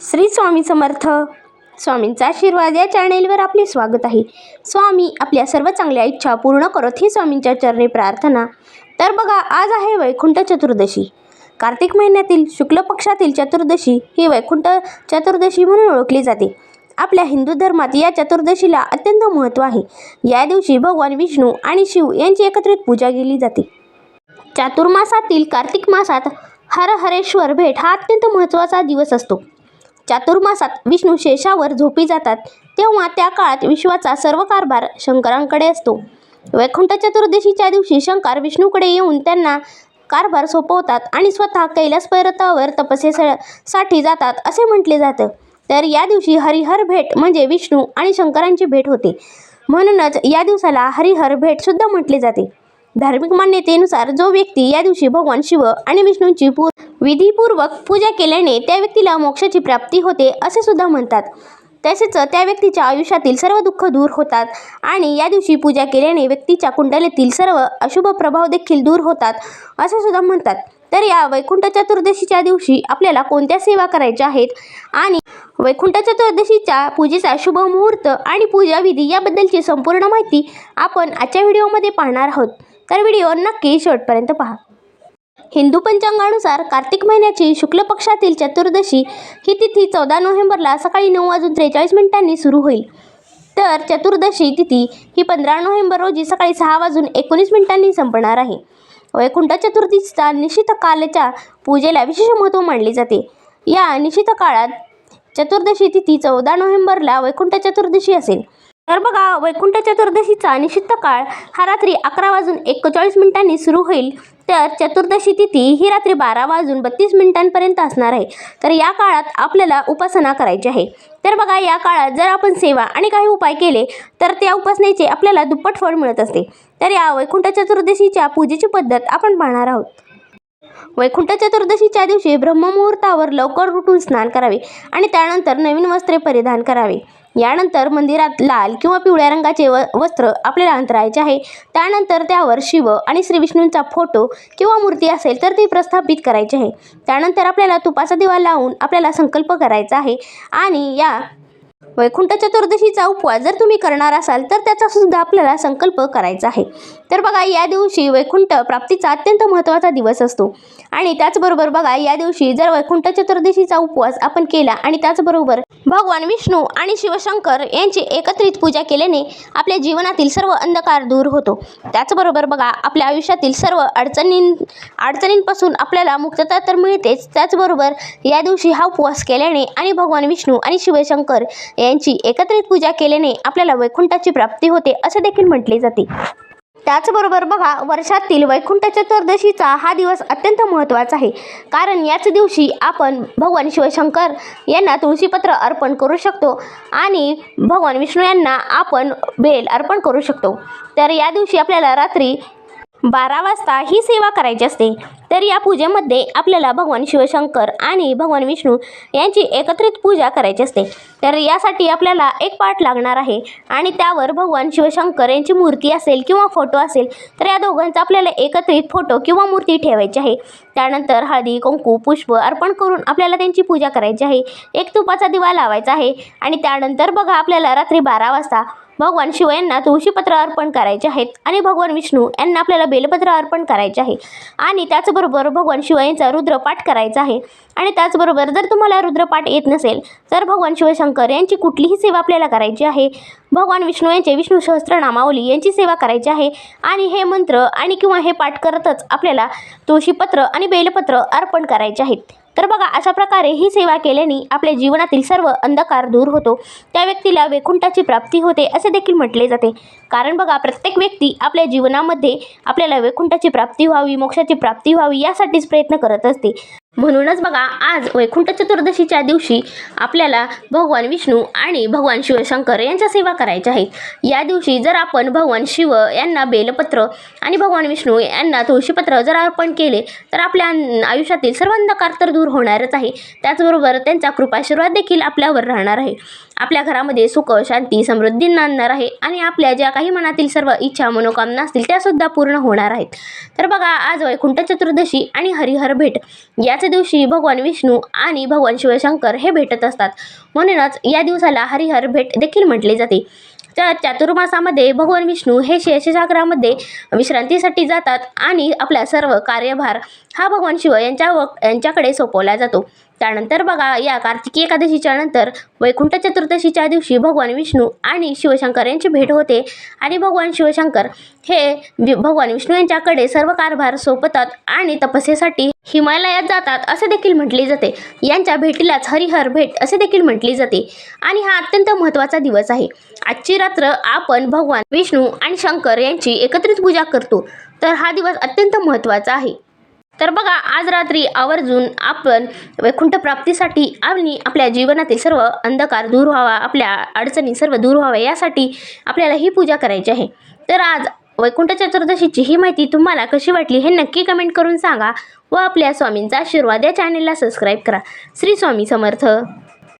श्री स्वामी समर्थ. स्वामींचा आशीर्वाद या चॅनेलवर आपले स्वागत आहे. स्वामी आपल्या सर्व चांगल्या इच्छा पूर्ण करत ही स्वामींच्या चरणी प्रार्थना. तर बघा आज आहे वैकुंठ चतुर्दशी. कार्तिक महिन्यातील शुक्ल पक्षातील चतुर्दशी ही वैकुंठ चतुर्दशी म्हणून ओळखली जाते. आपल्या हिंदू धर्मात या चतुर्दशीला अत्यंत महत्त्व आहे. या दिवशी भगवान विष्णू आणि शिव यांची एकत्रित पूजा केली जाते. चातुर्मासातील कार्तिक मासात हर हरेश्वर भेट हा अत्यंत महत्त्वाचा दिवस असतो. चातुर्मासात विष्णू शेषावर झोपी जातात तेव्हा त्या काळात विश्वाचा सर्व कारभार शंकरांकडे असतो. वैकुंठ चतुर्दशीच्या दिवशी शंकर विष्णूकडे येऊन त्यांना कारभार सोपवतात आणि स्वतः कैलास पर्वतावर तपस्येसाठी जातात असे म्हटले जातं. तर या दिवशी हरिहर भेट म्हणजे विष्णू आणि शंकरांची भेट होते. म्हणूनच या दिवसाला हरिहर भेट सुद्धा म्हटले जाते. धार्मिक मान्यतेनुसार जो व्यक्ती या दिवशी भगवान शिव आणि विष्णूंची पू विधीपूर्वक पूजा केल्याने त्या व्यक्तीला मोक्षाची प्राप्ती होते असे सुद्धा म्हणतात. तसेच त्या व्यक्तीच्या आयुष्यातील सर्व दुःख दूर होतात आणि या दिवशी पूजा केल्याने व्यक्तीच्या कुंडलीतील सर्व अशुभ प्रभाव देखील दूर होतात असे सुद्धा म्हणतात. तर या वैकुंठ चतुर्दशीच्या दिवशी आपल्याला कोणत्या सेवा करायच्या आहेत आणि वैकुंठ चतुर्दशीच्या पूजेचा शुभ मुहूर्त आणि पूजाविधी याबद्दलची संपूर्ण माहिती आपण आजच्या व्हिडिओमध्ये पाहणार आहोत. तर व्हिडिओ नक्की शेवटपर्यंत पहा. हिंदू पंचांगानुसार कार्तिक महिन्याची शुक्ल पक्षातील चतुर्दशी ही तिथी चौदा नोव्हेंबरला सकाळी नऊ वाजून त्रेचाळीस मिनिटांनी सुरू होईल. तर चतुर्दशी तिथी ही पंधरा नोव्हेंबर रोजी सकाळी सहा वाजून एकोणीस मिनिटांनी संपणार आहे. वैकुंठ चतुर्थीचा निश्चित कालच्या पूजेला विशेष महत्त्व मानले जाते. या निश्चित काळात चतुर्दशी तिथी चौदा नोव्हेंबरला वैकुंठ चतुर्दशी असेल. तर बघा वैकुंठ चतुर्दशीचा निश्चित काळ हा रात्री अकरा वाजून एकेचाळीस मिनिटांनी सुरू होईल. तर चतुर्दशी तिथी ही रात्री बारा वाजून बत्तीस मिनिटांपर्यंत असणार आहे. तर या काळात आपल्याला उपासना करायची आहे. तर बघा या काळात जर आपण सेवा आणि काही उपाय केले तर त्या उपासनेचे आपल्याला दुप्पट फळ मिळत असते. तर या वैकुंठ चतुर्दशीच्या पूजेची पद्धत आपण पाहणार आहोत. वैकुंठ चतुर्दशीच्या दिवशी ब्रह्ममुहूर्तावर लवकर उठून स्नान करावे आणि त्यानंतर नवीन वस्त्रे परिधान करावे. यानंतर मंदिरात लाल किंवा पिवळ्या रंगाचे व वस्त्र आपल्याला अंतरायचे आहे. त्यानंतर त्यावर शिव आणि श्री विष्णूंचा फोटो किंवा मूर्ती असेल तर ती प्रस्थापित करायची आहे. त्यानंतर आपल्याला तुपाचा दिवा लावून आपल्याला संकल्प करायचा आहे. आणि या वैकुंठ चतुर्दशीचा उपवास जर तुम्ही करणार असाल तर त्याचा सुद्धा आपल्याला संकल्प करायचा आहे. तर बघा या दिवशी वैकुंठ प्राप्तीचा अत्यंत महत्त्वाचा दिवस असतो. आणि त्याचबरोबर बघा या दिवशी जर वैकुंठ चतुर्दशीचा उपवास आपण केला आणि त्याचबरोबर भगवान विष्णू आणि शिवशंकर यांची एकत्रित पूजा केल्याने आपल्या जीवनातील सर्व अंधकार दूर होतो. त्याचबरोबर बघा आपल्या आयुष्यातील सर्व अडचणीं अडचणींपासून आपल्याला मुक्तता तर मिळतेच. त्याचबरोबर या दिवशी हा उपवास केल्याने आणि भगवान विष्णू आणि शिवशंकर यांची एकत्रित पूजा केल्याने आपल्याला वैकुंठाची प्राप्ती होते असे देखील म्हटले जाते. त्याचबरोबर बघा वर्षातील वैकुंठ चतुर्दशीचा हा दिवस अत्यंत महत्त्वाचा आहे. कारण याच दिवशी आपण भगवान शिवशंकर यांना तुळशीपत्र अर्पण करू शकतो आणि भगवान विष्णू यांना आपण बेल अर्पण करू शकतो. तर या दिवशी आपल्याला रात्री बारा वाजता ही सेवा करायची असते. तर या पूजेमध्ये आपल्याला भगवान शिवशंकर आणि भगवान विष्णू यांची एकत्रित पूजा करायची असते. तर यासाठी आपल्याला एक पाठ लागणार आहे आणि त्यावर भगवान शिवशंकर यांची मूर्ती असेल किंवा फोटो असेल तर या दोघांचा आपल्याला एकत्रित फोटो किंवा मूर्ती ठेवायची आहे. त्यानंतर हळदी कुंकू पुष्प अर्पण करून आपल्याला त्यांची पूजा करायची आहे. एक तुपाचा दिवा लावायचा आहे आणि त्यानंतर बघा आपल्याला रात्री बारा वाजता भगवान शिव यांना तुळशीपत्र अर्पण करायचे आहेत आणि भगवान विष्णू यांना आपल्याला बेलपत्र अर्पण करायचे आहे. आणि त्याचबरोबर भगवान शिव यांचा रुद्रपाठ करायचा आहे. आणि त्याचबरोबर जर तुम्हाला रुद्रपाठ येत नसेल तर भगवान शिवशंकर यांची कुठलीही सेवा आपल्याला करायची आहे. भगवान विष्णू यांचे विष्णू सहस्त्रनामावली यांची सेवा करायची आहे. आणि हे मंत्र आणि किंवा हे पाठ करतच आपल्याला तुळशीपत्र आणि बेलपत्र अर्पण करायचे आहेत. तर बघा अशा प्रकारे ही सेवा केल्याने आपल्या जीवनातील सर्व अंधकार दूर होतो. त्या व्यक्तीला वैकुंठाची प्राप्ती होते असे देखील म्हटले जाते. कारण बघा प्रत्येक व्यक्ती आपल्या जीवनामध्ये आपल्याला वैकुंठाची प्राप्ती व्हावी मोक्षाची प्राप्ती व्हावी यासाठीच प्रयत्न करत असते. म्हणूनच बघा आज वैकुंठ चतुर्दशीच्या दिवशी आपल्याला भगवान विष्णू आणि भगवान शिवशंकर यांच्या सेवा करायच्या आहेत. या दिवशी जर आपण भगवान शिव यांना बेलपत्र आणि भगवान विष्णू यांना तुळशीपत्र जर अर्पण केले तर आपल्या आयुष्यातील सर्व अंधकार तर दूर होणारच आहे. त्याचबरोबर त्यांचा कृपाशीर्वाद देखील आपल्यावर राहणार आहे. आपल्या घरामध्ये सुख शांती समृद्धी नांदणार आहे आणि आपल्या ज्या काही मनातील सर्व इच्छा मनोकामना असतील त्यासुद्धा पूर्ण होणार आहेत. तर बघा आज वैकुंठ चतुर्दशी आणि हरिहर भेट. याच दिवशी भगवान विष्णू आणि भगवान शिवशंकर हे भेटत असतात. म्हणूनच या दिवसाला हरिहर भेट देखील म्हटले जाते. तर चातुर्मासामध्ये भगवान विष्णू हे शेषसागरामध्ये विश्रांतीसाठी जातात आणि आपला सर्व कार्यभार हा भगवान शिव यांच्या व यांच्याकडे सोपवला जातो. त्यानंतर बघा या कार्तिकी एकादशीच्या नंतर वैकुंठ चतुर्दशीच्या दिवशी भगवान विष्णू आणि शिवशंकर यांची भेट होते. आणि भगवान शिवशंकर हे भगवान विष्णू यांच्याकडे सर्व कारभार सोपतात आणि तपस्येसाठी हिमालयात जातात असे देखील म्हटले जाते. यांच्या भेटीलाच हरिहर भेट असे देखील म्हटले जाते. आणि हा अत्यंत महत्त्वाचा दिवस आहे. आजची रात्र आपण भगवान विष्णू आणि शंकर यांची एकत्रित पूजा करतो. तर हा दिवस अत्यंत महत्त्वाचा आहे. तर बघा आज रात्री आवर्जून आपण वैकुंठ प्राप्तीसाठी आणि आपल्या जीवनातील सर्व अंधकार दूर व्हावा आपल्या अडचणी सर्व दूर व्हाव्या यासाठी आपल्याला ही पूजा करायची आहे. तर आज वैकुंठ चतुर्दशीची ही माहिती तुम्हाला कशी वाटली हे नक्की कमेंट करून सांगा व आपल्या स्वामींचा आशीर्वाद या चॅनेलला सबस्क्राईब करा. श्री स्वामी समर्थ.